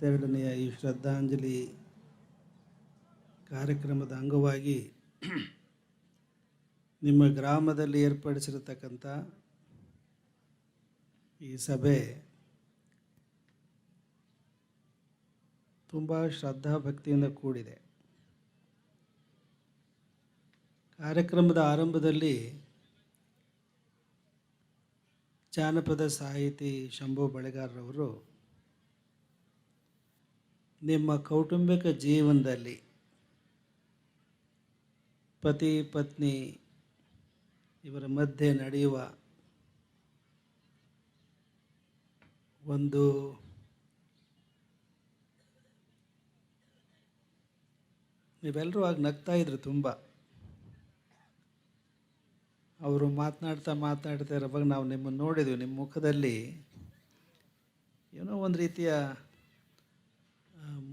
ಗುರುವರಿಯರ ಈ ಶ್ರದ್ಧಾಂಜಲಿ ಕಾರ್ಯಕ್ರಮದ ಅಂಗವಾಗಿ ನಿಮ್ಮ ಗ್ರಾಮದಲ್ಲಿ ಏರ್ಪಡಿಸಿರತಕ್ಕಂಥ ಈ ಸಭೆ ತುಂಬ ಶ್ರದ್ಧಾಭಕ್ತಿಯಿಂದ ಕೂಡಿದೆ. ಕಾರ್ಯಕ್ರಮದ ಆರಂಭದಲ್ಲಿ ಜಾನಪದ ಸಾಹಿತಿ ಶಂಭು ಬಳೆಗಾರರವರು ನಿಮ್ಮ ಕೌಟುಂಬಿಕ ಜೀವನದಲ್ಲಿ ಪತಿ, ಪತ್ನಿ ಇವರ ಮಧ್ಯೆ ನಡೆಯುವ ಒಂದು ನೀವೆಲ್ಲರೂ ಆಗ ನಗ್ತಾ ಇದ್ರು ತುಂಬ. ಅವರು ಮಾತನಾಡ್ತಾ ಮಾತನಾಡ್ತಾ ಇರೋವಾಗ ನಾವು ನಿಮ್ಮನ್ನು ನೋಡಿದ್ವಿ. ನಿಮ್ಮ ಮುಖದಲ್ಲಿ ಏನೋ ಒಂದು ರೀತಿಯ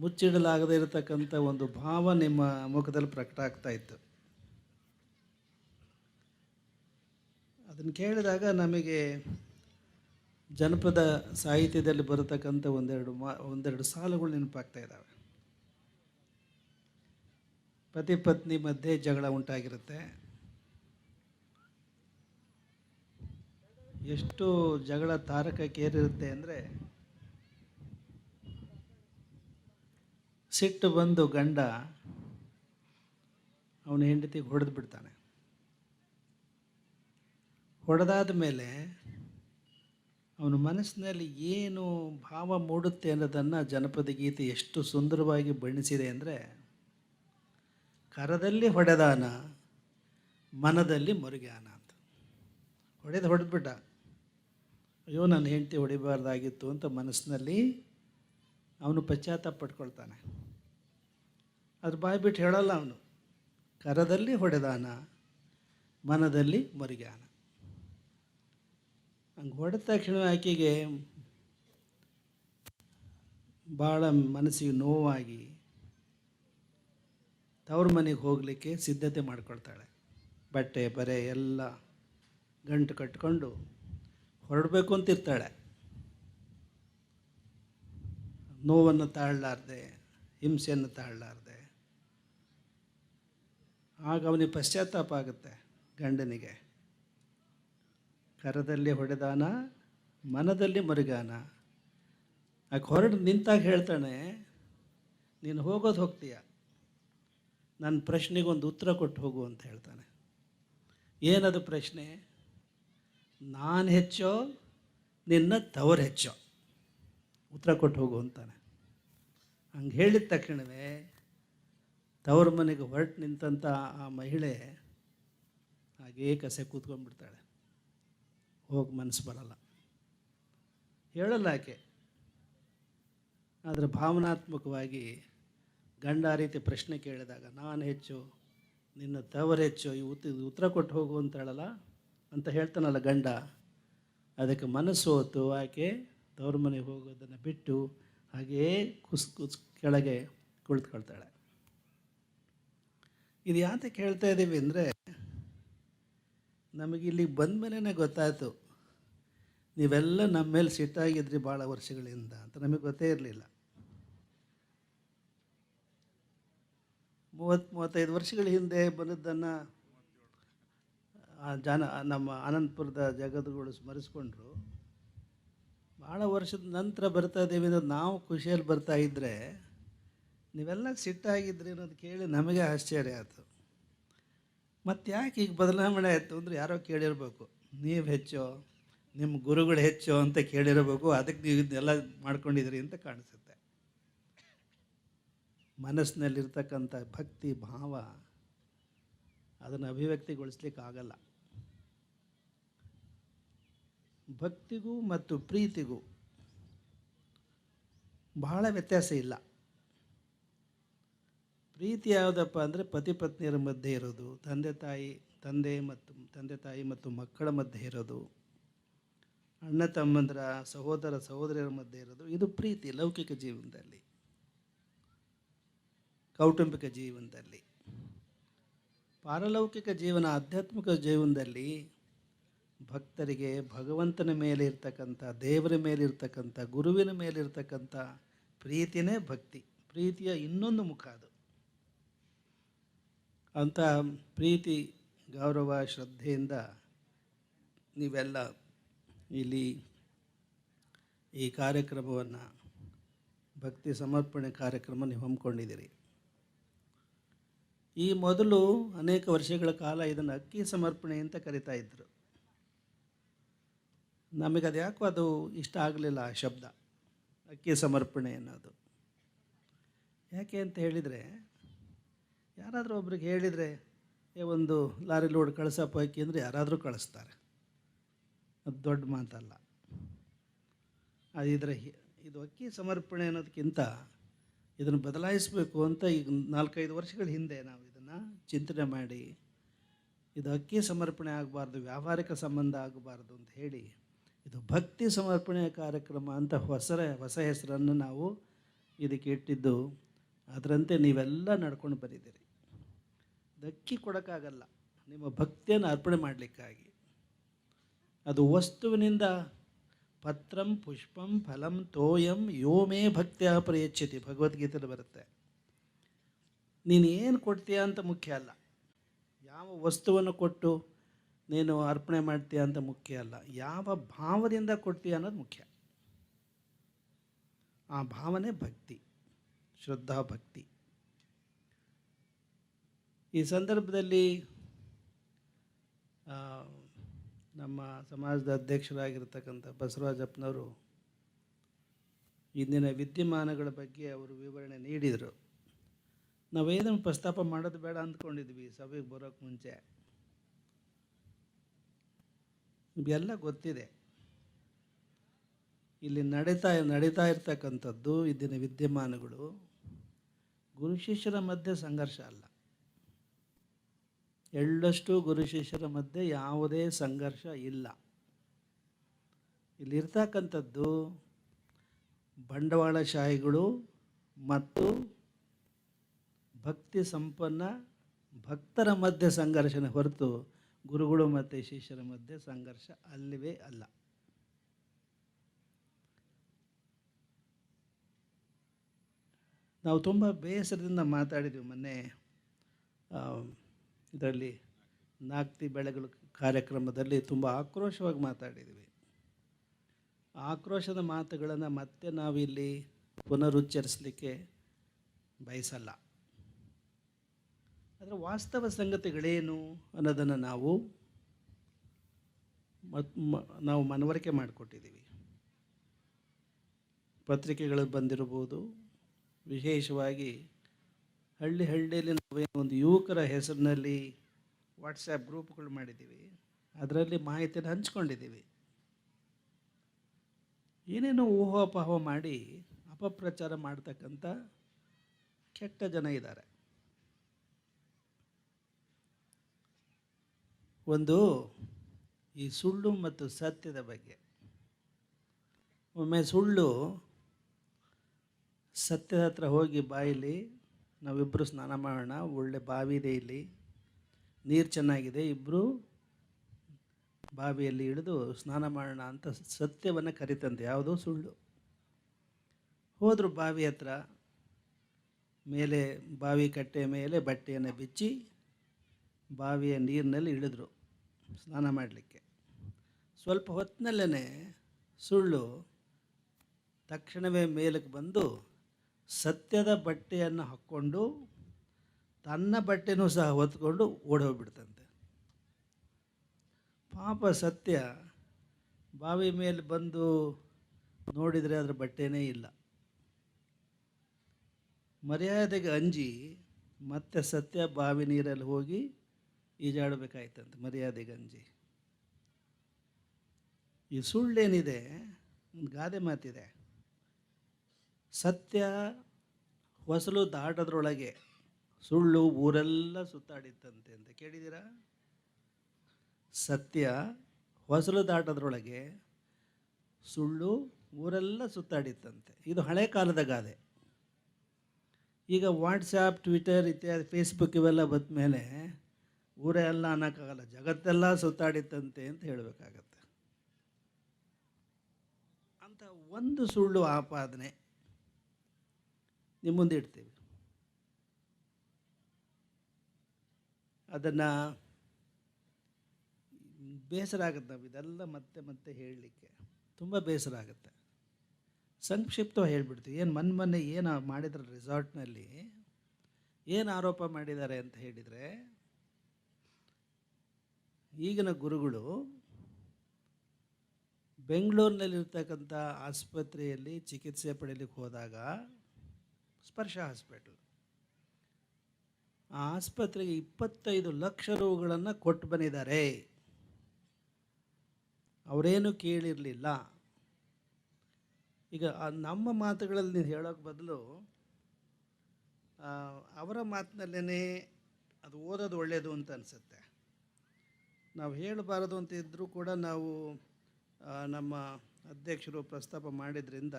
ಮುಚ್ಚಿಡಲಾಗದೇ ಇರತಕ್ಕಂಥ ಒಂದು ಭಾವ ನಿಮ್ಮ ಮುಖದಲ್ಲಿ ಪ್ರಕಟ ಆಗ್ತಾ ಇತ್ತು. ಅದನ್ನು ಕೇಳಿದಾಗ ನಮಗೆ ಜನಪದ ಸಾಹಿತ್ಯದಲ್ಲಿ ಬರತಕ್ಕಂಥ ಒಂದೆರಡು ಮಾ, ಒಂದೆರಡು ಸಾಲುಗಳು ನೆನಪಾಗ್ತಾ ಇದ್ದಾವೆ. ಪತಿ ಪತ್ನಿ ಮಧ್ಯೆ ಜಗಳ ಉಂಟಾಗಿರುತ್ತೆ. ಎಷ್ಟು ಜಗಳ ತಾರಕಕ್ಕೇರಿರುತ್ತೆ ಅಂದರೆ ಸಿಟ್ಟು ಬಂದು ಗಂಡ ಅವನ ಹೆಂಡತಿ ಹೊಡೆದು ಬಿಡ್ತಾನೆ. ಹೊಡೆದಾದ ಮೇಲೆ ಅವನ ಮನಸ್ಸಿನಲ್ಲಿ ಏನು ಭಾವ ಮೂಡುತ್ತೆ ಅನ್ನೋದನ್ನು ಜನಪದ ಗೀತೆ ಎಷ್ಟು ಸುಂದರವಾಗಿ ಬಣ್ಣಿಸಿದೆ ಅಂದರೆ, ಕರದಲ್ಲಿ ಹೊಡೆದಾನ, ಮನದಲ್ಲಿ ಮುರುಗ್ಯಾನ ಅಂತ. ಹೊಡೆದು ಹೊಡೆದ್ಬಿಟ್ಟ ಅಯ್ಯೋ, ನನ್ನ ಹೆಂಡತಿ ಹೊಡಿಬಾರ್ದಾಗಿತ್ತು ಅಂತ ಮನಸ್ಸಿನಲ್ಲಿ ಅವನು ಪಶ್ಚಾತ್ತಾಪ ಪಟ್ಕೊಳ್ತಾನೆ. ಅದ್ರ ಬಾಯಿ ಬಿಟ್ಟು ಹೇಳಲ್ಲ ಅವನು. ಕರದಲ್ಲಿ ಹೊಡೆದಾನ, ಮನದಲ್ಲಿ ಮರಿಗಾನ ಹಂಗೆ ಹೊಡೆದ ತಕ್ಷಣ ಆಕೆಗೆ ಭಾಳ ಮನಸ್ಸಿಗೆ ನೋವಾಗಿ ತವ್ರ ಮನೆಗೆ ಹೋಗಲಿಕ್ಕೆ ಸಿದ್ಧತೆ ಮಾಡ್ಕೊಳ್ತಾಳೆ. ಬಟ್ಟೆ, ಬರೆ ಎಲ್ಲ ಗಂಟು ಕಟ್ಕೊಂಡು ಹೊರಡಬೇಕು ಅಂತಿರ್ತಾಳೆ. ನೋವನ್ನು ತಾಳಲಾರ್ದೆ, ಹಿಂಸೆಯನ್ನು ತಾಳಲಾರ್ದೆ. ಆಗ ಅವನಿಗೆ ಪಶ್ಚಾತ್ತಾಪ ಆಗುತ್ತೆ ಗಂಡನಿಗೆ. ಕರದಲ್ಲಿ ಹೊಡೆದಾನ, ಮನದಲ್ಲಿ ಮರುಗಾನ? ಆಕೆ ಹೊರಡು ನಿಂತಾಗ ಹೇಳ್ತಾನೆ, ನೀನು ಹೋಗೋದು ಹೋಗ್ತೀಯ. ನನ್ನ ಪ್ರಶ್ನೆಗೆ ಒಂದು ಉತ್ತರ ಕೊಟ್ಟು ಹೋಗು ಅಂತ ಹೇಳ್ತಾನೆ. ಏನದು ಪ್ರಶ್ನೆ? ನಾನು ಹೆಚ್ಚೋ, ನಿನ್ನ ತವರು ಹೆಚ್ಚೋ? ಉತ್ತರ ಕೊಟ್ಟು ಹೋಗು ಅಂತಾನೆ. ಹಂಗೆ ಹೇಳಿದ ತಕ್ಷಣವೇ ತವ್ರ ಮನೆಗೆ ಹೊರಟು ನಿಂತಂಥ ಆ ಮಹಿಳೆ ಹಾಗೇ ಕಸೆ ಕೂತ್ಕೊಂಡ್ಬಿಡ್ತಾಳೆ. ಹೋಗಿ ಮನಸ್ಸು ಬರಲ್ಲ. ಹೇಳಲ್ಲ ಆಕೆ. ಆದರೆ ಭಾವನಾತ್ಮಕವಾಗಿ ಗಂಡ ರೀತಿ ಪ್ರಶ್ನೆ ಕೇಳಿದಾಗ, ನಾನು ಹೆಚ್ಚು, ನಿನ್ನ ತವರು ಹೆಚ್ಚು, ಈ ಉತ್ ಉತ್ತರ ಕೊಟ್ಟು ಹೋಗು ಅಂತ ಹೇಳಲ್ಲ ಅಂತ ಹೇಳ್ತಾನಲ್ಲ ಗಂಡ. ಅದಕ್ಕೆ ಮನಸ್ಸು ಹೊತ್ತು ಆಕೆ ತವ್ರ ಮನೆಗೆ ಹೋಗೋದನ್ನು ಬಿಟ್ಟು ಹಾಗೇ ಕುಸ್ ಕುಸ್, ಕೆಳಗೆ ಕುಳಿತುಕೊಳ್ತಾಳೆ. ಇದು ಯಾತಕ್ಕೆ ಹೇಳ್ತಾ ಇದ್ದೀವಿ ಅಂದರೆ ನಮಗೆ ಇಲ್ಲಿಗೆ ಬಂದ ಮೇಲೇ ಗೊತ್ತಾಯಿತು, ನೀವೆಲ್ಲ ನಮ್ಮ ಮೇಲೆ ಸಿಟ್ಟಾಗಿದ್ರಿ ಭಾಳ ವರ್ಷಗಳಿಂದ ಅಂತ ನಮಗೆ ಗೊತ್ತೇ ಇರಲಿಲ್ಲ. ಮೂವತ್ತು, ಮೂವತ್ತೈದು ವರ್ಷಗಳ ಹಿಂದೆ ಬಂದದ್ದನ್ನು ಜನ, ನಮ್ಮ ಅನಂತಪುರದ ಜಗದ್ಗಳು ಸ್ಮರಿಸ್ಕೊಂಡ್ರು. ಭಾಳ ವರ್ಷದ ನಂತರ ಬರ್ತಾ ಇದ್ದೀವಿ ಅಂದರೆ ನಾವು ಖುಷಿಯಲ್ಲಿ ಬರ್ತಾ ಇದ್ದರೆ ನೀವೆಲ್ಲ ಸಿಟ್ಟಾಗಿದ್ರಿ ಅನ್ನೋದು ಕೇಳಿ ನಮಗೆ ಆಶ್ಚರ್ಯ ಆಯಿತು. ಮತ್ತು ಯಾಕೆ ಈಗ ಬದಲಾವಣೆ ಆಯಿತು ಅಂದರೆ ಯಾರೋ ಕೇಳಿರಬೇಕು, ನೀವು ಹೆಚ್ಚೋ ನಿಮ್ಮ ಗುರುಗಳು ಹೆಚ್ಚು ಅಂತ ಕೇಳಿರಬೇಕು, ಅದಕ್ಕೆ ನೀವು ಇದನ್ನೆಲ್ಲ ಮಾಡ್ಕೊಂಡಿದ್ರಿ ಅಂತ ಕಾಣಿಸುತ್ತೆ. ಮನಸ್ಸಿನಲ್ಲಿರ್ತಕ್ಕಂಥ ಭಕ್ತಿ, ಭಾವ ಅದನ್ನು ಅಭಿವ್ಯಕ್ತಿಗೊಳಿಸ್ಲಿಕ್ಕೆ ಆಗಲ್ಲ. ಭಕ್ತಿಗೂ ಮತ್ತು ಪ್ರೀತಿಗೂ ಬಹಳ ವ್ಯತ್ಯಾಸ ಇಲ್ಲ. ಪ್ರೀತಿ ಯಾವುದಪ್ಪ ಅಂದರೆ ಪತಿ ಪತ್ನಿಯರ ಮಧ್ಯೆ ಇರೋದು, ತಂದೆ ತಾಯಿ, ತಂದೆ ಮತ್ತು ತಂದೆ ತಾಯಿ ಮತ್ತು ಮಕ್ಕಳ ಮಧ್ಯೆ ಇರೋದು, ಅಣ್ಣ ತಮ್ಮಂದ್ರ ಸಹೋದರ ಸಹೋದರಿಯರ ಮಧ್ಯೆ ಇರೋದು, ಇದು ಪ್ರೀತಿ ಲೌಕಿಕ ಜೀವನದಲ್ಲಿ, ಕೌಟುಂಬಿಕ ಜೀವನದಲ್ಲಿ. ಪಾರಲೌಕಿಕ ಜೀವನ, ಆಧ್ಯಾತ್ಮಿಕ ಜೀವನದಲ್ಲಿ ಭಕ್ತರಿಗೆ ಭಗವಂತನ ಮೇಲೆ ಇರ್ತಕ್ಕಂಥ, ದೇವರ ಮೇಲೆ ಇರ್ತಕ್ಕಂಥ, ಗುರುವಿನ ಮೇಲೆ ಇರ್ತಕ್ಕಂಥ ಪ್ರೀತಿನೇ ಭಕ್ತಿ. ಪ್ರೀತಿಯ ಇನ್ನೊಂದು ಮುಖ ಅದು. ಅಂಥ ಪ್ರೀತಿ, ಗೌರವ, ಶ್ರದ್ಧೆಯಿಂದ ನೀವೆಲ್ಲ ಇಲ್ಲಿ ಈ ಕಾರ್ಯಕ್ರಮವನ್ನು, ಭಕ್ತಿ ಸಮರ್ಪಣೆ ಕಾರ್ಯಕ್ರಮ ನೀವು ಹಮ್ಮಿಕೊಂಡಿದ್ದೀರಿ. ಈ ಮೊದಲು ಅನೇಕ ವರ್ಷಗಳ ಕಾಲ ಇದನ್ನು ಅಕ್ಕಿ ಸಮರ್ಪಣೆ ಅಂತ ಕರಿತಾ ಇದ್ದರು ನಮಗೆ ಅದು ಯಾಕೋ ಅದು ಇಷ್ಟ ಆಗಲಿಲ್ಲ ಆ ಶಬ್ದ, ಅಕ್ಕಿ ಸಮರ್ಪಣೆ ಅನ್ನೋದು. ಯಾಕೆ ಅಂತ ಹೇಳಿದರೆ ಯಾರಾದರೂ ಒಬ್ರಿಗೆ ಹೇಳಿದರೆ, ಏ, ಒಂದು ಲಾರಿ ಲೋಡ್ ಕಳಿಸಪ್ಪ ಹಾಕಿ ಅಂದರೆ ಯಾರಾದರೂ ಕಳಿಸ್ತಾರೆ. ಅದು ದೊಡ್ಡ ಮಾತಲ್ಲ. ಅದು ಇದರ ಇದು ಅಕ್ಕಿ ಸಮರ್ಪಣೆ ಅನ್ನೋದಕ್ಕಿಂತ ಇದನ್ನು ಬದಲಾಯಿಸಬೇಕು ಅಂತ ಈಗ ನಾಲ್ಕೈದು ವರ್ಷಗಳ ಹಿಂದೆ ನಾವು ಇದನ್ನು ಚಿಂತನೆ ಮಾಡಿ, ಇದು ಅಕ್ಕಿ ಸಮರ್ಪಣೆ ಆಗಬಾರ್ದು, ವ್ಯಾವಹಾರಿಕ ಸಂಬಂಧ ಆಗಬಾರ್ದು ಅಂತ ಹೇಳಿ, ಇದು ಭಕ್ತಿ ಸಮರ್ಪಣೆ ಕಾರ್ಯಕ್ರಮ ಅಂತ ಹೊಸ ಹೊಸ ಹೆಸರನ್ನು ನಾವು ಇದಕ್ಕೆ ಇಟ್ಟಿದ್ದು. ಅದರಂತೆ ನೀವೆಲ್ಲ ನಡ್ಕೊಂಡು ಬಂದಿದ್ದೀರಿ ಇದು ಅಕ್ಕಿ ಕೊಡೋಕ್ಕಾಗಲ್ಲ. ನಿಮ್ಮ ಭಕ್ತಿಯನ್ನು ಅರ್ಪಣೆ ಮಾಡಲಿಕ್ಕಾಗಿ. ಅದು ವಸ್ತುವಿನಿಂದ ಪತ್ರಂ ಪುಷ್ಪಂ ಫಲಂ ತೋಯಂ ಯೋಮೇ ಭಕ್ತಿಯ ಪ್ರಯಚ್ಛತಿ. ಭಗವದ್ಗೀತೆಯಲ್ಲಿ ಬರುತ್ತೆ. ನೀನು ಏನು ಕೊಡ್ತೀಯ ಅಂತ ಮುಖ್ಯ ಅಲ್ಲ. ಯಾವ ವಸ್ತುವನ್ನು ಕೊಟ್ಟು ನೀನು ಅರ್ಪಣೆ ಮಾಡ್ತೀಯ ಅಂತ ಮುಖ್ಯ ಅಲ್ಲ. ಯಾವ ಭಾವದಿಂದ ಕೊಡ್ತೀಯ ಅನ್ನೋದು ಮುಖ್ಯ. ಆ ಭಾವನೆ ಭಕ್ತಿ, ಶ್ರದ್ಧಾ ಭಕ್ತಿ. ಈ ಸಂದರ್ಭದಲ್ಲಿ ನಮ್ಮ ಸಮಾಜದ ಅಧ್ಯಕ್ಷರಾಗಿರ್ತಕ್ಕಂಥ ಬಸವರಾಜಪ್ಪನವರು ಇಂದಿನ ವಿದ್ಯಮಾನಗಳ ಬಗ್ಗೆ ಅವರು ವಿವರಣೆ ನೀಡಿದರು. ನಾವೇನು ಪ್ರಸ್ತಾಪ ಮಾಡೋದು ಬೇಡ ಅಂದ್ಕೊಂಡಿದ್ವಿ ಸಭೆಗೆ ಬರೋಕ್ಕೆ ಮುಂಚೆ. ಎಲ್ಲ ಗೊತ್ತಿದೆ. ಇಲ್ಲಿ ನಡೀತಾ ನಡೀತಾ ಇರ್ತಕ್ಕಂಥದ್ದು ಇಂದಿನ ವಿದ್ಯಮಾನಗಳು. ಗುರು ಶಿಷ್ಯರ ಮಧ್ಯೆ ಸಂಘರ್ಷ ಅಲ್ಲ. ಎಳ್ಳಷ್ಟು ಗುರು ಶಿಷ್ಯರ ಮಧ್ಯೆ ಯಾವುದೇ ಸಂಘರ್ಷ ಇಲ್ಲ. ಇಲ್ಲಿರ್ತಕ್ಕಂಥದ್ದು ಬಂಡವಾಳಶಾಹಿಗಳು ಮತ್ತು ಭಕ್ತಿ ಸಂಪನ್ನ ಭಕ್ತರ ಮಧ್ಯೆ ಸಂಘರ್ಷನ ಹೊರತು ಗುರುಗಳು ಮತ್ತು ಶಿಷ್ಯರ ಮಧ್ಯೆ ಸಂಘರ್ಷ ಅಲ್ಲವೇ ಅಲ್ಲ. ನಾವು ತುಂಬ ಬೇಸರದಿಂದ ಮಾತಾಡಿದ್ವಿ ಮೊನ್ನೆ ಇದರಲ್ಲಿ ನಾಕ್ತಿ ಬೆಳೆಗಳು ಕಾರ್ಯಕ್ರಮದಲ್ಲಿ ತುಂಬ ಆಕ್ರೋಶವಾಗಿ ಮಾತಾಡಿದ್ವಿ. ಆಕ್ರೋಶದ ಮಾತುಗಳನ್ನು ಮತ್ತೆ ನಾವಿಲ್ಲಿ ಪುನರುಚ್ಚರಿಸಲಿಕ್ಕೆ ಬಯಸಲ್ಲ. ಅದರ ವಾಸ್ತವ ಸಂಗತಿಗಳೇನು ಅನ್ನೋದನ್ನು ನಾವು ನಾವು ಮನವರಿಕೆ ಮಾಡಿಕೊಟ್ಟಿದ್ದೀವಿ. ಪತ್ರಿಕೆಗಳು ಬಂದಿರಬಹುದು, ವಿಶೇಷವಾಗಿ ಹಳ್ಳಿ ಹಳ್ಳಿಯಲ್ಲಿ ನಾವೇನು ಒಂದು ಯುವಕರ ಹೆಸರಿನಲ್ಲಿ ವಾಟ್ಸಪ್ ಗ್ರೂಪ್ಗಳು ಮಾಡಿದ್ದೀವಿ. ಅದರಲ್ಲಿ ಮಾಹಿತಿಯನ್ನು ಹಂಚ್ಕೊಂಡಿದ್ದೀವಿ. ಏನೇನೋ ಊಹಾಪೋಹ ಮಾಡಿ ಅಪಪ್ರಚಾರ ಮಾಡ್ತಕ್ಕಂಥ ಕೆಟ್ಟ ಜನ ಇದ್ದಾರೆ. ಒಂದು ಈ ಸುಳ್ಳು ಮತ್ತು ಸತ್ಯದ ಬಗ್ಗೆ. ಒಮ್ಮೆ ಸುಳ್ಳು ಸತ್ಯದ ಹತ್ರ ಹೋಗಿ ಬಾಯಲ್ಲಿ ನಾವಿಬ್ಬರು ಸ್ನಾನ ಮಾಡೋಣ, ಒಳ್ಳೆ ಬಾವಿ ಇದೆ ಇಲ್ಲಿ. ನೀರು ಚೆನ್ನಾಗಿದೆ ಇಬ್ಬರು ಬಾವಿಯಲ್ಲಿ ಇಳಿದು ಸ್ನಾನ ಮಾಡೋಣ ಅಂತ ಸತ್ಯವನ್ನು ಕರಿತಂತೆ ಯಾವುದೋ ಸುಳ್ಳು. ಹೋದರು ಬಾವಿ ಹತ್ರ. ಮೇಲೆ ಬಾವಿ ಕಟ್ಟೆ ಮೇಲೆ ಬಟ್ಟೆಯನ್ನು ಬಿಚ್ಚಿ ಬಾವಿಯ ನೀರಿನಲ್ಲಿ ಇಳಿದ್ರು ಸ್ನಾನ ಮಾಡಲಿಕ್ಕೆ. ಸ್ವಲ್ಪ ಹೊತ್ತಿನಲ್ಲೇ ಸುಳ್ಳು ತಕ್ಷಣವೇ ಮೇಲಕ್ಕೆ ಬಂದು ಸತ್ಯದ ಬಟ್ಟೆಯನ್ನು ಹಾಕ್ಕೊಂಡು ತನ್ನ ಬಟ್ಟೆನೂ ಸಹ ಹೊತ್ಕೊಂಡು ಓಡೋಗ್ಬಿಡ್ತಂತೆ. ಪಾಪ ಸತ್ಯ ಬಾವಿ ಮೇಲೆ ಬಂದು ನೋಡಿದರೆ ಅದರ ಬಟ್ಟೆನೇ ಇಲ್ಲ. ಮರ್ಯಾದೆಗೆ ಅಂಜಿ ಮತ್ತೆ ಸತ್ಯ ಬಾವಿ ನೀರಲ್ಲಿ ಹೋಗಿ ಈಜಾಡಬೇಕಾಯ್ತಂತೆ ಮರ್ಯಾದೆಗೆ ಅಂಜಿ. ಈ ಸುಳ್ಳೇನಿದೆ ಒಂದು ಗಾದೆ ಮಾತಿದೆ. ಸತ್ಯ ಹೊಸಲು ದಾಟದ್ರೊಳಗೆ ಸುಳ್ಳು ಊರೆಲ್ಲ ಸುತ್ತಾಡಿತ್ತಂತೆ ಅಂತ ಕೇಳಿದ್ದೀರಾ? ಸತ್ಯ ಹೊಸಲು ದಾಟದ್ರೊಳಗೆ ಸುಳ್ಳು ಊರೆಲ್ಲ ಸುತ್ತಾಡಿತ್ತಂತೆ. ಇದು ಹಳೆ ಕಾಲದ ಗಾದೆ. ಈಗ ವಾಟ್ಸಾಪ್ ಟ್ವಿಟರ್ ಇತ್ಯಾದಿ ಫೇಸ್ಬುಕ್ ಇವೆಲ್ಲ ಬಂದ ಮೇಲೆ ಊರೆಲ್ಲ ಅನ್ನೋಕ್ಕಾಗಲ್ಲ, ಜಗತ್ತೆಲ್ಲ ಸುತ್ತಾಡಿತ್ತಂತೆ ಅಂತ ಹೇಳಬೇಕಾಗತ್ತೆ. ಅಂತ ಒಂದು ಸುಳ್ಳು ಆಪಾದನೆ. ನಿಮ್ಮ ಮುಂದೆ ಇಡ್ತೀವಿ. ಅದನ್ನು ಬೇಸರ ಆಗುತ್ತೆ ನಾವು ಇದೆಲ್ಲ ಮತ್ತೆ ಮತ್ತೆ ಹೇಳಲಿಕ್ಕೆ. ತುಂಬ ಬೇಸರ ಆಗುತ್ತೆ. ಸಂಕ್ಷಿಪ್ತವಾಗಿ ಹೇಳ್ಬಿಡ್ತೀವಿ. ಏನು ಮನ್ ಮೊನ್ನೆ ಏನು ಮಾಡಿದ್ರೆ ರೆಸಾರ್ಟ್ನಲ್ಲಿ ಏನು ಆರೋಪ ಮಾಡಿದ್ದಾರೆ ಅಂತ ಹೇಳಿದರೆ, ಈಗಿನ ಗುರುಗಳು ಬೆಂಗಳೂರಿನಲ್ಲಿರ್ತಕ್ಕಂಥ ಆಸ್ಪತ್ರೆಯಲ್ಲಿ ಚಿಕಿತ್ಸೆ ಪಡೀಲಿಕ್ಕೆ ಹೋದಾಗ ಸ್ಪರ್ಶ ಹಾಸ್ಪಿಟಲ್. ಆ ಆಸ್ಪತ್ರೆಗೆ ಇಪ್ಪತ್ತೈದು ಲಕ್ಷ ರೂಗಳನ್ನು ಕೊಟ್ಟು ಬಂದಿದ್ದಾರೆ. ಅವರೇನು ಕೇಳಿರಲಿಲ್ಲ. ಈಗ ನಮ್ಮ ಮಾತುಗಳಲ್ಲಿ ನೀವು ಹೇಳೋಕ್ಕೆ ಬದಲು ಅವರ ಮಾತಿನಲ್ಲೇ ಅದು ಓದೋದು ಒಳ್ಳೆಯದು ಅಂತ ಅನಿಸುತ್ತೆ. ನಾವು ಹೇಳಬಾರದು ಅಂತ ಇದ್ದರೂ ಕೂಡ ನಾವು ನಮ್ಮ ಅಧ್ಯಕ್ಷರು ಪ್ರಸ್ತಾಪ ಮಾಡಿದ್ರಿಂದ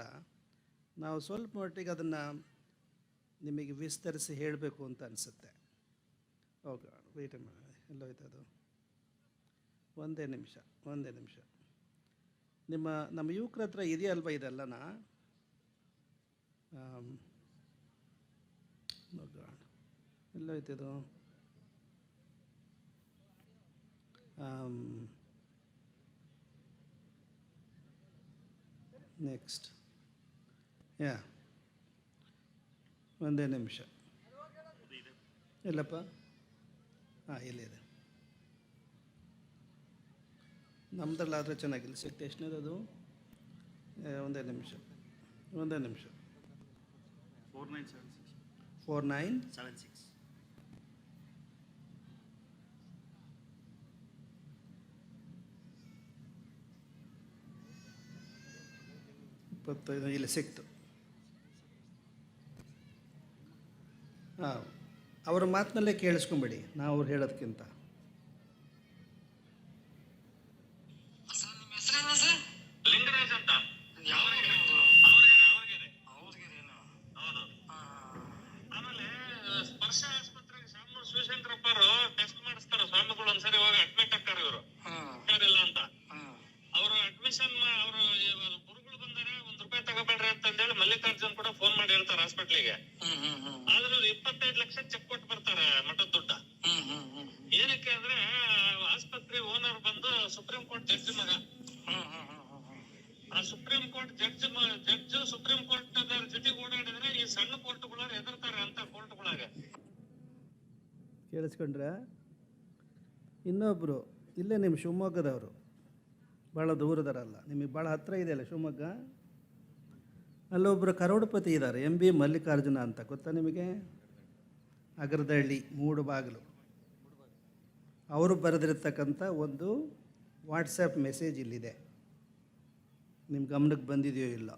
ನಾವು ಸ್ವಲ್ಪ ಮಟ್ಟಿಗೆ ಅದನ್ನು ನಿಮಗೆ ವಿಸ್ತರಿಸಿ ಹೇಳಬೇಕು ಅಂತ ಅನಿಸುತ್ತೆ. ಓಕೆ ವೆಯ್ಟ್ ಎಲ್ಲೋಯ್ತು ಅದು ಒಂದೇ ನಿಮಿಷ ಒಂದೇ ನಿಮಿಷ. ನಿಮ್ಮ, ನಮ್ಮ ಯುವಕರ ಹತ್ರ ಇದೆಯಲ್ವ ಇದೆಲ್ಲನಾ. ಎಲ್ಲೋಯ್ತು ಇದು ನೆಕ್ಸ್ಟ್ ಯಾ ಒಂದೇ ನಿಮಿಷ. ಇಲ್ಲಪ್ಪ? ಹಾಂ ಇಲ್ಲಿದೆ ನಮ್ಮದ್ರಲ್ಲಾದರೆ ಚೆನ್ನಾಗಿಲ್ಲ. ಸಿಕ್ತು ಎಷ್ಟನೇದು ಅದು ಒಂದೇ ನಿಮಿಷ. ಒಂದೇ ನಿಮಿಷ. Four nine seven six. Four nine seven six. ಇಪ್ಪತ್ತೈದು ಇಲ್ಲಿ ಸಿಕ್ತು. ಅವರ ಮಾತಿನಲ್ಲೇ ಕೇಳಿಸ್ಕೊಂಬೇಡಿ ನಾವು ಅವ್ರು ಹೇಳೋದಕ್ಕಿಂತ ಸರ್ ನಿಮ್ಮ ಹೆಸರೇನು ಸರ್ ಲಿಂಗರಾಜ್ ಅಂತ ಯಾವ ಊರು? ಅವ್ರಿಗೆರೆ ಅವ್ರಿಗೆರೆ ಅವ್ರಿಗೇನು? ಹೌದು ಆ, ಆಮೇಲೆ ಸ್ಪರ್ಶ ಆಸ್ಪತ್ರೆಗೆ ಶಾಮೂರ್ ಶಿವಶಂಕರಪ್ಪ ಅವರು ಟೆಸ್ಟ್ ಮಾಡಿಸ್ತಾರ ಸ್ವಾಮಿಗಳು ಒಂದ್ಸರಿ ಹೋಗಿ ಅಡ್ಮಿಟ್ ಆಗ್ತಾರೆ ಇವರು ಹ್ಮ್, ಹುಷಾರಿಲ್ಲ ಅಂತ ಹ್ಮ್, ಅವರು ಅಡ್ಮಿಷನ್ ಅವರು ಗುರುಗಳು ಬಂದಾರೆ ಒಂದ್ ರೂಪಾಯಿ ತಗೋಬೇಡ್ರಿ ಅಂತಂದೇಳಿ ಮಲ್ಲಿಕಾರ್ಜುನ್ ಕೂಡ ಫೋನ್ ಮಾಡಿ ಹೇಳ್ತಾರೆ ಹಾಸ್ಪಿಟ್ಲಿಗೆ ಹ್ಮ್, ಹ್ಮ್, ಹ್ಮ್, ಆದ್ರೆ ಇವ್ರು ಇಪ್ಪತ್ತೈದು ಲಕ್ಷ ಚೆಕ್ ಕೊಟ್ಟು ಬರ್ತಾರೆ ಮಠದ ದುಡ್ಡ ಹ್ಮ್, ಹ್ಮ್, ಹ್ಮ್, ಏನಕ್ಕೆ ಅಂದ್ರೆ ಆಸ್ಪತ್ರೆ ಓನರ್ ಬಂದು ಸುಪ್ರೀಂ ಕೋರ್ಟ್ ಜಡ್ಜ್ ಮಗ ಹ್ಮ್, ಹ್ಮ್, ಹ್ಮ್, ಹ್ಮ್, ಹ್ಮ್. ಆ supreme court judge judge supreme court ಜೊತೆಗೆ ಓಡಾಡಿದ್ರೆ ಈ ಸಣ್ಣ ಕೋರ್ಟ್ಗಳು ಹೆದರ್ತಾರೆ ಅಂತ ಕೋರ್ಟ್ಗಳಾಗ ಕೇಳಿಸ್ಕೊಂಡ್ರೆ ಇನ್ನೊಬ್ಬರು ಇಲ್ಲೇ ನಿಮ್ಮ ಶಿವಮೊಗ್ಗದವರು ಭಾಳ ದೂರದರಲ್ಲ ನಿಮಗೆ ಭಾಳ ಹತ್ತಿರ ಇದೆಯಲ್ಲ ಶಿವಮೊಗ್ಗ? ಅಲ್ಲೊಬ್ಬರು ಕರೋಡಪತಿ ಇದ್ದಾರೆ, ಎಂ ಬಿ ಮಲ್ಲಿಕಾರ್ಜುನ ಅಂತ, ಗೊತ್ತಾ ನಿಮಗೆ? ಅಗರದಹಳ್ಳಿ ಮೂಡು ಬಾಗಿಲು. ಅವರು ಬರೆದಿರ್ತಕ್ಕಂಥ ಒಂದು ವಾಟ್ಸಪ್ ಮೆಸೇಜ್ ಇಲ್ಲಿದೆ. ನಿಮ್ಮ ಗಮನಕ್ಕೆ ಬಂದಿದೆಯೋ ಇಲ್ಲ?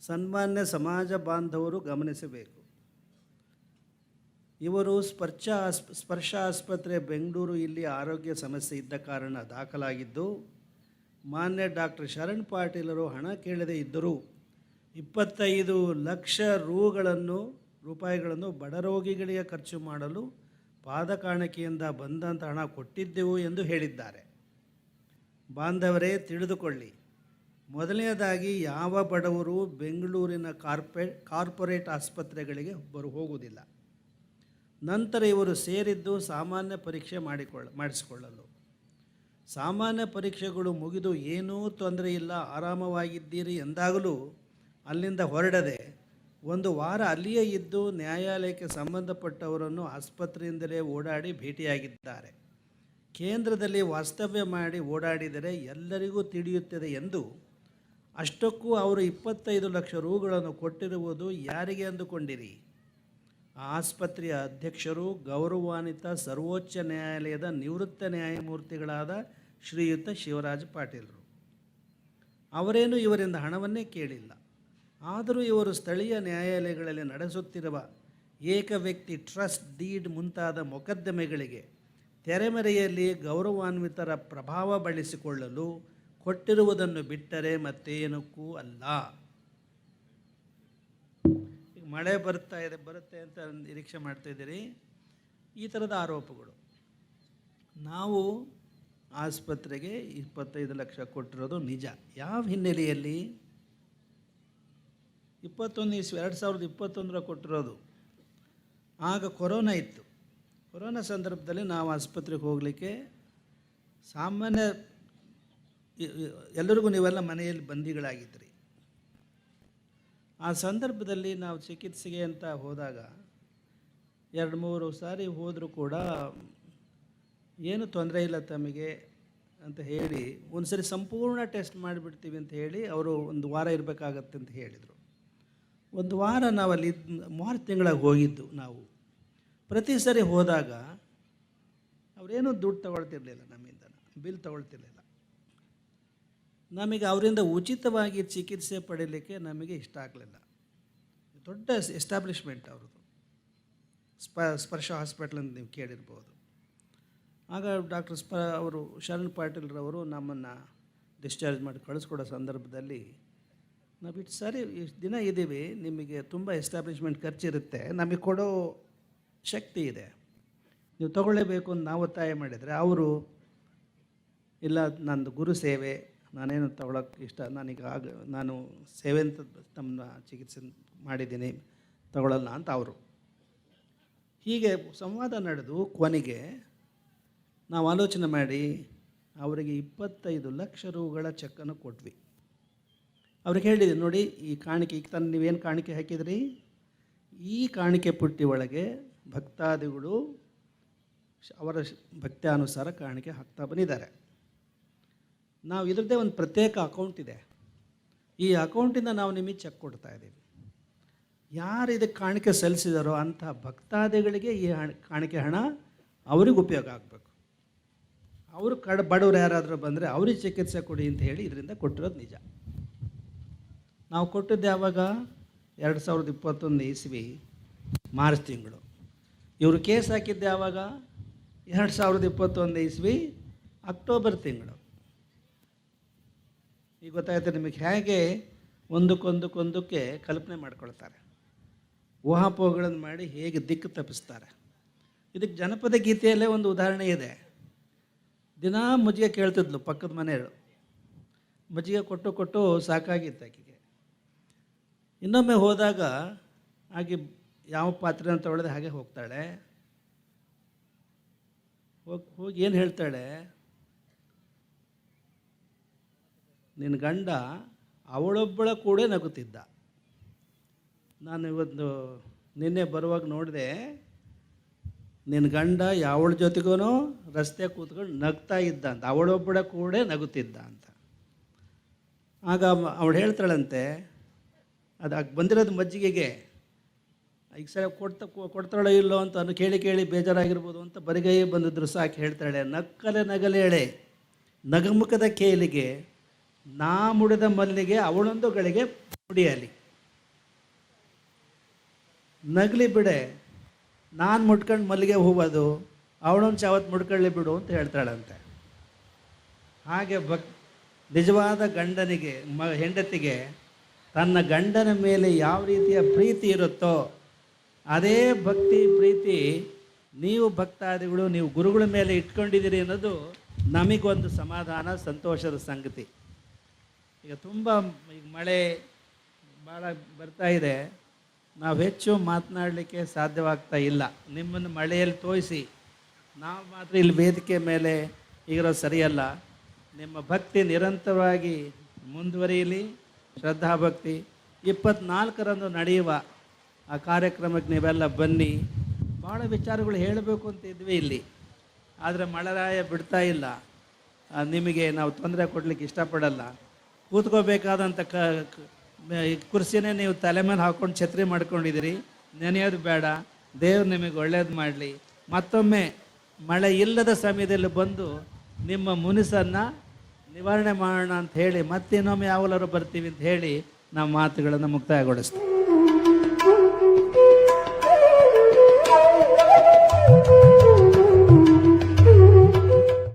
ಸನ್ಮಾನ್ಯ ಸಮಾಜ ಬಾಂಧವರು ಗಮನಿಸಬೇಕು. ಇವರು ಸ್ಪರ್ಶ ಸ್ಪರ್ಶ ಆಸ್ಪತ್ರೆ ಬೆಂಗಳೂರು ಇಲ್ಲಿ ಆರೋಗ್ಯ ಸಮಸ್ಯೆ ಇದ್ದ ಕಾರಣ ದಾಖಲಾಗಿದ್ದು, ಮಾನ್ಯ ಡಾಕ್ಟರ್ ಶರಣ್ ಪಾಟೀಲರು ಹಣ ಕೇಳದೇ ಇದ್ದರೂ ಇಪ್ಪತ್ತೈದು ಲಕ್ಷ ರೂಗಳನ್ನು, ರೂಪಾಯಿಗಳನ್ನು ಬಡ ರೋಗಿಗಳಿಗೆ ಖರ್ಚು ಮಾಡಲು ಪಾದಕಾಣಿಕೆಯಿಂದ ಬಂದಂಥ ಹಣ ಕೊಟ್ಟಿದ್ದೆವು ಎಂದು ಹೇಳಿದ್ದಾರೆ. ಬಾಂಧವರೇ, ತಿಳಿದುಕೊಳ್ಳಿ. ಮೊದಲನೆಯದಾಗಿ ಯಾವ ಬಡವರು ಬೆಂಗಳೂರಿನ ಕಾರ್ಪೆ, ಕಾರ್ಪೊರೇಟ್ ಆಸ್ಪತ್ರೆಗಳಿಗೆ ಬರು ಹೋಗುವುದಿಲ್ಲ. ನಂತರ ಇವರು ಸೇರಿದ್ದು ಸಾಮಾನ್ಯ ಪರೀಕ್ಷೆ ಮಾಡಿಕೊಳ್ಳ, ಮಾಡಿಸಿಕೊಳ್ಳಲು. ಸಾಮಾನ್ಯ ಪರೀಕ್ಷೆಗಳು ಮುಗಿದು ಏನೂ ತೊಂದರೆ ಇಲ್ಲ, ಆರಾಮವಾಗಿದ್ದೀರಿ ಎಂದಾಗಲೂ ಅಲ್ಲಿಂದ ಹೊರಡದೆ ಒಂದು ವಾರ ಅಲ್ಲಿಯೇ ಇದ್ದು ನ್ಯಾಯಾಲಯಕ್ಕೆ ಸಂಬಂಧಪಟ್ಟವರನ್ನು ಆಸ್ಪತ್ರೆಯಿಂದಲೇ ಓಡಾಡಿ ಭೇಟಿಯಾಗಿದ್ದಾರೆ. ಕೇಂದ್ರದಲ್ಲಿ ವಾಸ್ತವ್ಯ ಮಾಡಿ ಓಡಾಡಿದರೆ ಎಲ್ಲರಿಗೂ ತಿಳಿಯುತ್ತದೆ ಎಂದು ಅಷ್ಟಕ್ಕೂ ಅವರು ಇಪ್ಪತ್ತೈದು ಲಕ್ಷ ರೂಗಳನ್ನು ಕೊಟ್ಟಿರುವುದು ಯಾರಿಗೆ ಅಂದುಕೊಂಡಿರಿ? ಆಸ್ಪತ್ರೆಯ ಅಧ್ಯಕ್ಷರು ಗೌರವಾನ್ವಿತ ಸರ್ವೋಚ್ಚ ನ್ಯಾಯಾಲಯದ ನಿವೃತ್ತ ನ್ಯಾಯಮೂರ್ತಿಗಳಾದ ಶ್ರೀಯುತ ಶಿವರಾಜ್ ಪಾಟೀಲರು. ಅವರೇನು ಇವರಿಂದ ಹಣವನ್ನೇ ಕೇಳಿಲ್ಲ. ಆದರೂ ಇವರು ಸ್ಥಳೀಯ ನ್ಯಾಯಾಲಯಗಳಲ್ಲಿ ನಡೆಸುತ್ತಿರುವ ಏಕ ವ್ಯಕ್ತಿ ಟ್ರಸ್ಟ್ ಡೀಡ್ ಮುಂತಾದ ಮೊಕದ್ದಮೆಗಳಿಗೆ ತೆರೆಮರೆಯಲ್ಲಿ ಗೌರವಾನ್ವಿತರ ಪ್ರಭಾವ ಬಳಸಿಕೊಳ್ಳಲು ಕೊಟ್ಟಿರುವುದನ್ನು ಬಿಟ್ಟರೆ ಮತ್ತೇನಕ್ಕೂ ಅಲ್ಲ. ಮಳೆ ಬರ್ತಾ ಇದೆ, ಬರುತ್ತೆ ಅಂತ ನಿರೀಕ್ಷೆ ಮಾಡ್ತಾ ಇದ್ದೀರಿ. ಈ ಥರದ ಆರೋಪಗಳು. ನಾವು ಆಸ್ಪತ್ರೆಗೆ ಇಪ್ಪತ್ತೈದು ಲಕ್ಷ ಕೊಟ್ಟಿರೋದು ನಿಜ. ಯಾವ ಹಿನ್ನೆಲೆಯಲ್ಲಿ? ಇಪ್ಪತ್ತೊಂದು ಇಸ್ ಎರಡು ಸಾವಿರದ ಇಪ್ಪತ್ತೊಂದರ ಕೊಟ್ಟಿರೋದು. ಆಗ ಕೊರೋನಾ ಇತ್ತು. ಕೊರೋನಾ ಸಂದರ್ಭದಲ್ಲಿ ನಾವು ಆಸ್ಪತ್ರೆಗೆ ಹೋಗಲಿಕ್ಕೆ ಸಾಮಾನ್ಯ ಎಲ್ಲರಿಗೂ ನೀವೆಲ್ಲ ಮನೆಯಲ್ಲಿ ಬಂದಿಗಳಾಗಿದ್ರಿ ಆ ಸಂದರ್ಭದಲ್ಲಿ ನಾವು ಚಿಕಿತ್ಸೆಗೆ ಅಂತ ಹೋದಾಗ ಎರಡು ಮೂರು ಸಾರಿ ಹೋದರೂ ಕೂಡ ಏನು ತೊಂದರೆ ಇಲ್ಲ ತಮಗೆ ಅಂತ ಹೇಳಿ ಒಂದು ಸರಿ ಸಂಪೂರ್ಣ ಟೆಸ್ಟ್ ಮಾಡಿಬಿಡ್ತೀವಿ ಅಂತ ಹೇಳಿ ಅವರು ಒಂದು ವಾರ ಇರಬೇಕಾಗತ್ತೆ ಅಂತ ಹೇಳಿದರು. ಒಂದು ವಾರ ನಾವಲ್ಲಿ ಮಾರ್ಚ್ ತಿಂಗಳಾಗಿ ಹೋಗಿದ್ದು ನಾವು. ಪ್ರತಿ ಸರಿ ಹೋದಾಗ ಅವರೇನೂ ದುಡ್ಡು ತಗೊಳ್ತಿರ್ಲಿಲ್ಲ ನಮ್ಮಿಂದ, ಬಿಲ್ ತಗೊಳ್ತಿರ್ಲಿಲ್ಲ. ನಮಗೆ ಅವರಿಂದ ಉಚಿತವಾಗಿ ಚಿಕಿತ್ಸೆ ಪಡೀಲಿಕ್ಕೆ ನಮಗೆ ಇಷ್ಟ ಆಗಲಿಲ್ಲ. ದೊಡ್ಡ ಎಸ್ಟಾಬ್ಲಿಷ್ಮೆಂಟ್ ಅವ್ರದ್ದು. ಸ್ಪ, ಸ್ಪರ್ಶ ಹಾಸ್ಪಿಟ್ಲ್ ಅಂತ ನೀವು ಕೇಳಿರ್ಬೋದು. ಆಗ ಡಾಕ್ಟರ್ ಸ್ಪ, ಅವರು ಶರಣ್ ಪಾಟೀಲ್ರವರು ನಮ್ಮನ್ನು ಡಿಸ್ಚಾರ್ಜ್ ಮಾಡಿ ಕಳಿಸ್ಕೊಡೋ ಸಂದರ್ಭದಲ್ಲಿ ನಾವು ಇಟ್ಟು ಸರಿ, ಇಷ್ಟು ದಿನ ಇದ್ದೀವಿ, ನಿಮಗೆ ತುಂಬ ಎಸ್ಟಾಬ್ಲಿಷ್ಮೆಂಟ್ ಖರ್ಚಿರುತ್ತೆ, ನಮಗೆ ಕೊಡೋ ಶಕ್ತಿ ಇದೆ. ನೀವು ತಗೊಳ್ಳೇಬೇಕು ಅಂತ ನಾವು ಒತ್ತಾಯ ಮಾಡಿದರೆ ಅವರು, ಇಲ್ಲ, ನಂದು ಗುರು ಸೇವೆ ನಾನೇನು ತಗೊಳಕ್ಕೆ ಇಷ್ಟ ನಾನೀಗ ಆಗ ನಾನು ಸೇವೆ ಅಂತ ತಮ್ಮ ಚಿಕಿತ್ಸೆ ಮಾಡಿದ್ದೀನಿ ತಗೊಳ್ಳಲ್ಲ ಅಂತ ಅವರು. ಹೀಗೆ ಸಂವಾದ ನಡೆದು ಕೊನೆಗೆ ನಾವು ಆಲೋಚನೆ ಮಾಡಿ ಅವರಿಗೆ ಇಪ್ಪತ್ತೈದು ಲಕ್ಷ ರೂಗಳ ಚೆಕ್ಕನ್ನು ಕೊಟ್ವಿ. ಅವ್ರಿಗೆ ಹೇಳಿದೆ, ನೋಡಿ, ಈ ಕಾಣಿಕೆ, ಈಗ ತಾನು ನೀವೇನು ಕಾಣಿಕೆ ಹಾಕಿದ್ರಿ? ಈ ಕಾಣಿಕೆ ಪುಟ್ಟಿ ಒಳಗೆ ಭಕ್ತಾದಿಗಳು ಅವರ ಭಕ್ತ್ಯಾನುಸಾರ ಕಾಣಿಕೆ ಹಾಕ್ತಾ ಬಂದಿದ್ದಾರೆ. ನಾವು ಇದರದ್ದೇ ಒಂದು ಪ್ರತ್ಯೇಕ ಅಕೌಂಟ್ ಇದೆ. ಈ ಅಕೌಂಟಿಂದ ನಾವು ನಿಮಗೆ ಚೆಕ್ ಕೊಡ್ತಾ ಇದ್ದೀವಿ. ಯಾರು ಇದಕ್ಕೆ ಕಾಣಿಕೆ ಸಲ್ಲಿಸಿದಾರೋ ಅಂಥ ಭಕ್ತಾದಿಗಳಿಗೆ ಈ ಹಣ, ಕಾಣಿಕೆ ಹಣ ಅವ್ರಿಗೆ ಉಪಯೋಗ ಆಗಬೇಕು. ಅವರು ಕಡ, ಬಡವರು ಯಾರಾದರೂ ಬಂದರೆ ಅವ್ರಿಗೆ ಚಿಕಿತ್ಸೆ ಕೊಡಿ ಅಂತ ಹೇಳಿ ಇದರಿಂದ ಕೊಟ್ಟಿರೋದು ನಿಜ. ನಾವು ಕೊಟ್ಟಿದ್ದು ಯಾವಾಗ? ಎರಡು ಸಾವಿರದ ಇಪ್ಪತ್ತೊಂದು ಇಸ್ವಿ ಮಾರ್ಚ್ ತಿಂಗಳು. ಇವರು ಕೇಸ್ ಹಾಕಿದ್ದು ಯಾವಾಗ? ಎರಡು ಸಾವಿರದ ಇಪ್ಪತ್ತೊಂದು ಇಸ್ವಿ ಅಕ್ಟೋಬರ್ ತಿಂಗಳು. ಈಗ ಗೊತ್ತಾಯ್ತು ನಿಮಗೆ ಹೇಗೆ ಒಂದಕ್ಕೊಂದಕ್ಕೊಂದಕ್ಕೆ ಕಲ್ಪನೆ ಮಾಡ್ಕೊಳ್ತಾರೆ. ಊಹಾಪೋಹಗಳನ್ನು ಮಾಡಿ ಹೇಗೆ ದಿಕ್ಕು ತಪ್ಪಿಸ್ತಾರೆ. ಇದಕ್ಕೆ ಜನಪದ ಗೀತೆಯಲ್ಲೇ ಒಂದು ಉದಾಹರಣೆ ಇದೆ. ದಿನಾ ಮಜ್ಜಿಗೆ ಕೇಳ್ತಿದ್ಲು ಪಕ್ಕದ ಮನೆಯವರು. ಮಜ್ಜಿಗೆ ಕೊಟ್ಟು ಕೊಟ್ಟು ಸಾಕಾಗಿತ್ತು ಆಕೆಗೆ. ಇನ್ನೊಮ್ಮೆ ಹೋದಾಗ ಆಕೆ ಯಾವ ಪಾತ್ರೆನ ತೊಳೆದು ಹಾಗೆ ಹೋಗ್ತಾಳೆ. ಹೋಗಿ ಹೋಗಿ ಏನು ಹೇಳ್ತಾಳೆ? ನಿನ್ನ ಗಂಡ ಅವಳೊಬ್ಬಳ ಕೂಡ ನಗುತ್ತಿದ್ದ. ನಾನು ಇವತ್ತು ನಿನ್ನೆ ಬರುವಾಗ ನೋಡಿದೆ, ನಿನ್ನ ಗಂಡ ಯಾವಳ ಜೊತೆಗೂ ರಸ್ತೆ ಕೂತ್ಕೊಂಡು ನಗ್ತಾ ಇದ್ದ ಅಂತ, ಅವಳೊಬ್ಬಳ ಕೂಡ ನಗುತ್ತಿದ್ದ ಅಂತ. ಆಗ ಅವಳು ಹೇಳ್ತಾಳಂತೆ, ಅದು ಆಗ ಬಂದಿರೋದು ಮಜ್ಜಿಗೆಗೆ, ಈಗ ಸರಿ ಕೊಡ್ತಾ, ಕೊಡ್ತಾಳೋ ಇಲ್ಲೋ ಅಂತ ಅನ್ನು ಕೇಳಿ ಕೇಳಿ ಬೇಜಾರಾಗಿರ್ಬೋದು ಅಂತ ಬರಿಗೈ ಬಂದಿದ್ರು ಸಾಕು ಹೇಳ್ತಾಳೆ, ನಕ್ಕಲೆ ನಗಲೇಳೆ, ನಗಮುಖದ ಕೇಲಿಗೆ ನಾ ಮುಡಿದ ಮಲ್ಲಿಗೆ ಅವಳೊಂದು ಗಳಿಗೆ ಮುಡಿಯಲಿ. ನಗಲಿ ಬಿಡೆ, ನಾನು ಮುಟ್ಕೊಂಡು ಮಲ್ಲಿಗೆ ಹೂವದು, ಅವಳೊಂದು ಚಾವತ್ತು ಮುಡ್ಕೊಳ್ಳಿ ಬಿಡು ಅಂತ ಹೇಳ್ತಾಳಂತೆ. ಹಾಗೆ ಭಕ್, ನಿಜವಾದ ಗಂಡನಿಗೆ, ಮ, ಹೆಂಡತಿಗೆ, ತನ್ನ ಗಂಡನ ಮೇಲೆ ಯಾವ ರೀತಿಯ ಪ್ರೀತಿ ಇರುತ್ತೋ, ಅದೇ ಭಕ್ತಿ ಪ್ರೀತಿ ನೀವು ಭಕ್ತಾದಿಗಳು, ನೀವು ಗುರುಗಳ ಮೇಲೆ ಇಟ್ಕೊಂಡಿದ್ದೀರಿ ಅನ್ನೋದು ನಮಗೊಂದು ಸಮಾಧಾನ, ಸಂತೋಷದ ಸಂಗತಿ. ಈಗ ತುಂಬ ಈಗ ಮಳೆ ಭಾಳ ಬರ್ತಾ ಇದೆ. ನಾವು ಹೆಚ್ಚು ಮಾತನಾಡಲಿಕ್ಕೆ ಸಾಧ್ಯವಾಗ್ತಾ ಇಲ್ಲ. ನಿಮ್ಮನ್ನು ಮಳೆಯಲ್ಲಿ ತೋರಿಸಿ ನಾವು ಮಾತ್ರ ಇಲ್ಲಿ ವೇದಿಕೆ ಮೇಲೆ ಇರೋದು ಸರಿಯಲ್ಲ. ನಿಮ್ಮ ಭಕ್ತಿ ನಿರಂತರವಾಗಿ ಮುಂದುವರಿಯಲಿ. ಶ್ರದ್ಧಾಭಕ್ತಿ ಇಪ್ಪತ್ನಾಲ್ಕರಂದು ನಡೆಯುವ ಆ ಕಾರ್ಯಕ್ರಮಕ್ಕೆ ನೀವೆಲ್ಲ ಬನ್ನಿ. ಭಾಳ ವಿಚಾರಗಳು ಹೇಳಬೇಕು ಅಂತ ಇದ್ವಿ ಇಲ್ಲಿ. ಆದರೆ ಮಳೆರಾಯ ಬಿಡ್ತಾ ಇಲ್ಲ. ನಿಮಗೆ ನಾವು ತೊಂದರೆ ಕೊಡಲಿಕ್ಕೆ ಇಷ್ಟಪಡಲ್ಲ. ಕೂತ್ಕೋಬೇಕಾದಂಥ ಕ ಕುರ್ಸಿನೇ ನೀವು ತಲೆ ಮೇಲೆ ಹಾಕ್ಕೊಂಡು ಛತ್ರಿ ಮಾಡ್ಕೊಂಡಿದ್ದೀರಿ. ನೆನೆಯೋದು ಬೇಡ. ದೇವ್ರು ನಿಮಗೆ ಒಳ್ಳೇದು ಮಾಡಲಿ. ಮತ್ತೊಮ್ಮೆ ಮಳೆ ಇಲ್ಲದ ಸಮಯದಲ್ಲಿ ಬಂದು ನಿಮ್ಮ ಮುನಿಸನ್ನು ನಿವಾರಣೆ ಮಾಡೋಣ ಅಂತ ಹೇಳಿ ಮತ್ತಿನ್ನೊಮ್ಮೆ ಯಾವಲ್ಲರೂ ಬರ್ತೀವಿ ಅಂತ ಹೇಳಿ ನಮ್ಮ ಮಾತುಗಳನ್ನು ಮುಕ್ತಾಯಗೊಳಿಸ್ತೀವಿ